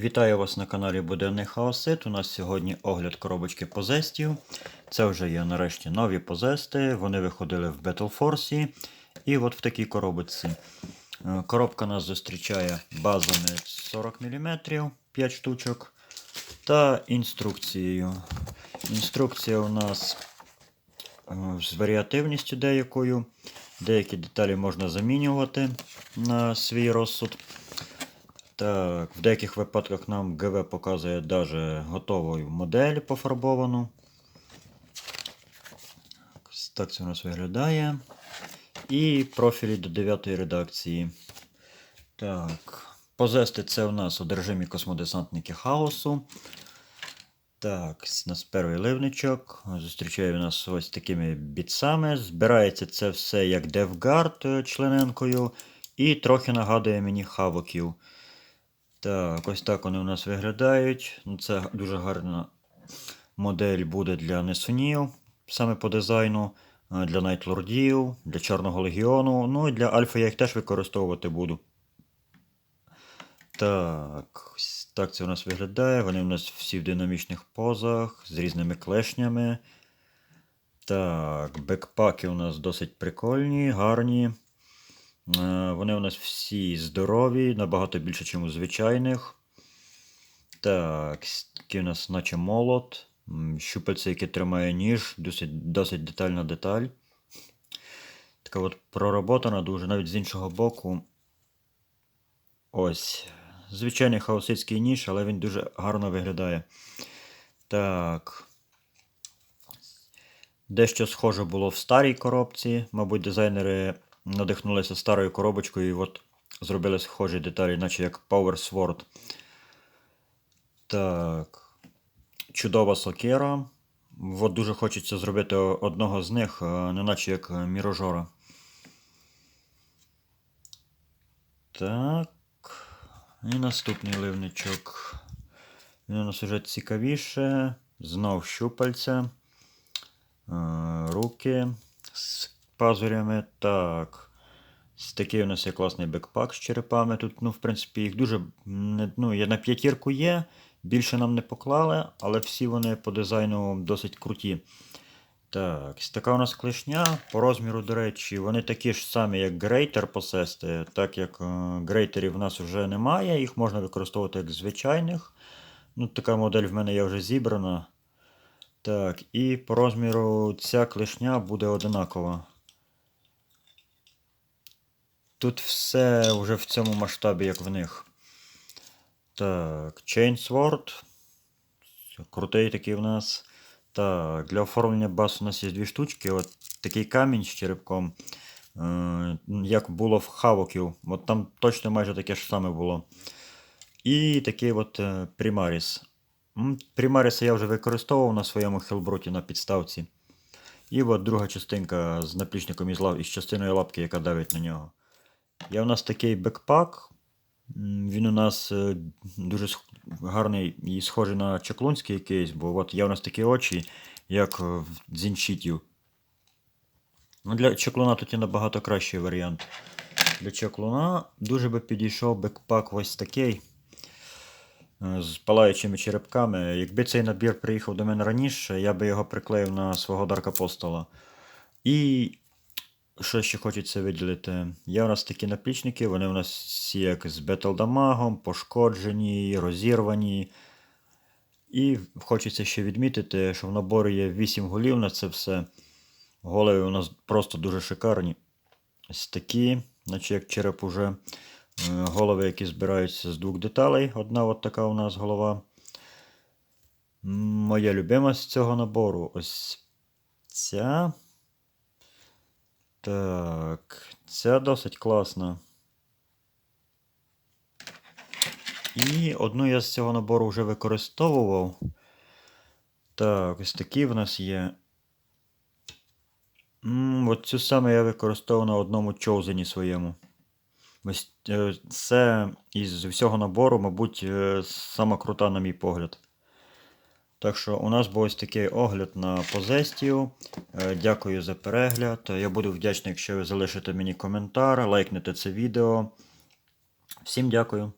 Вітаю вас на каналі Буденний Хаосит. У нас сьогодні огляд коробочки позестів. Це вже є нарешті нові позести. Вони виходили в Battle Force. І от в такій коробочці. Е, Коробка нас зустрічає базами 40 мм, 5 штучок. Та інструкцією. Інструкція у нас е, з варіативністю деякою. Деякі деталі можна замінювати на свій розсуд. Так, в деяких випадках нам ГВ показує навіть готову модель пофарбовану. Так це у нас виглядає. І профілі до 9 редакції. Так. Позести це у нас одержимі космодесантники хаосу. Так, у нас перший ливничок. Зустрічає у нас ось такими бітсами. Збирається це все як DevGuard члененкою. І трохи нагадує мені хавоків. Так, ось так вони у нас виглядають. Ну, Це дуже гарна модель буде для несунів, саме по дизайну, е, для найтлордів, для Чорного Легіону. Ну і для Альфа я їх теж використовувати буду. Так, так це у нас виглядає. Вони у нас всі в динамічних позах, з різними клешнями. Так, бекпаки у нас досить прикольні, гарні. Е, Вони у нас всі здорові, набагато більше, ніж у звичайних. Так, такий у нас наче молот. Щупальце, яке тримає ніж, досить, досить детальна деталь. Така от пророботана дуже, навіть з іншого боку. Ось. Звичайний хаосицький ніж, але він дуже гарно виглядає. Так. Дещо схоже було в старій коробці. Мабуть, дизайнери надихнулися старою коробочкою і от зробили схожі деталі, наче як Power Sword. Так. Чудова сокира. От дуже хочеться зробити одного з них, а не наче як Мірожора. Так. І наступний ливничок. Він у нас вже цікавіше. Знов щупальця. Е, Руки пазурями. Так. Такий у нас є класний бекпак з черепами. Тут, ну, в принципі, їх дуже. Ну, є на п'ятірку є. Більше нам не поклали, але всі вони по дизайну досить круті. Так, така у нас клешня. По розміру, до речі, вони такі ж самі, як грейтер посести. Так як е, грейтерів в нас вже немає, їх можна використовувати як звичайних. Ну, така модель в мене є вже зібрана. Так, і по розміру ця клешня буде одинакова. Тут все вже в цьому масштабі, як в них. Так, Chainsword. Крутий такий в нас. Так, для оформлення бас у нас є дві штучки. От такий камінь з черепком. Е, як було в Хавоків. От там точно майже таке ж саме було. І такий от е, Primaris. Primaris я вже використовував на своєму хелбруті на підставці. І от друга частинка з наплічником із, лав... із частиною лапки, яка давить на нього. Є у нас такий бекпак. Він у нас е, дуже гарний і схожий на чаклунський якийсь, бо от є у нас такі очі, як е, в дзінчитів. Ну, для чаклуна тут є набагато кращий варіант. Для чаклуна дуже би підійшов бекпак ось такий. е, З палаючими черепками. Якби цей набір приїхав до мене раніше, я би його приклеїв на свого Дарка Апостола. І що ще хочеться виділити? Є у нас такі наплічники, вони у нас всі як з бетл-дамагом, пошкоджені, розірвані. І хочеться ще відмітити, що в наборі є 8 голів на це все. Голови у нас просто дуже шикарні. Ось такі, наче як череп уже. Е, Голови, які збираються з двох деталей. Одна от така у нас голова. Моя любима з цього набору. Ось ця. Так, ця досить класна. І одну я з цього набору вже використовував. Так, ось такі в нас є. От цю саме я використовував на одному човзені своєму. Ось е, це із всього набору, мабуть, е, сама крута, на мій погляд. Так що у нас був ось такий огляд на позестів. Е, Дякую за перегляд. Я буду вдячний, якщо ви залишите мені коментар, лайкнете це відео. Всім дякую.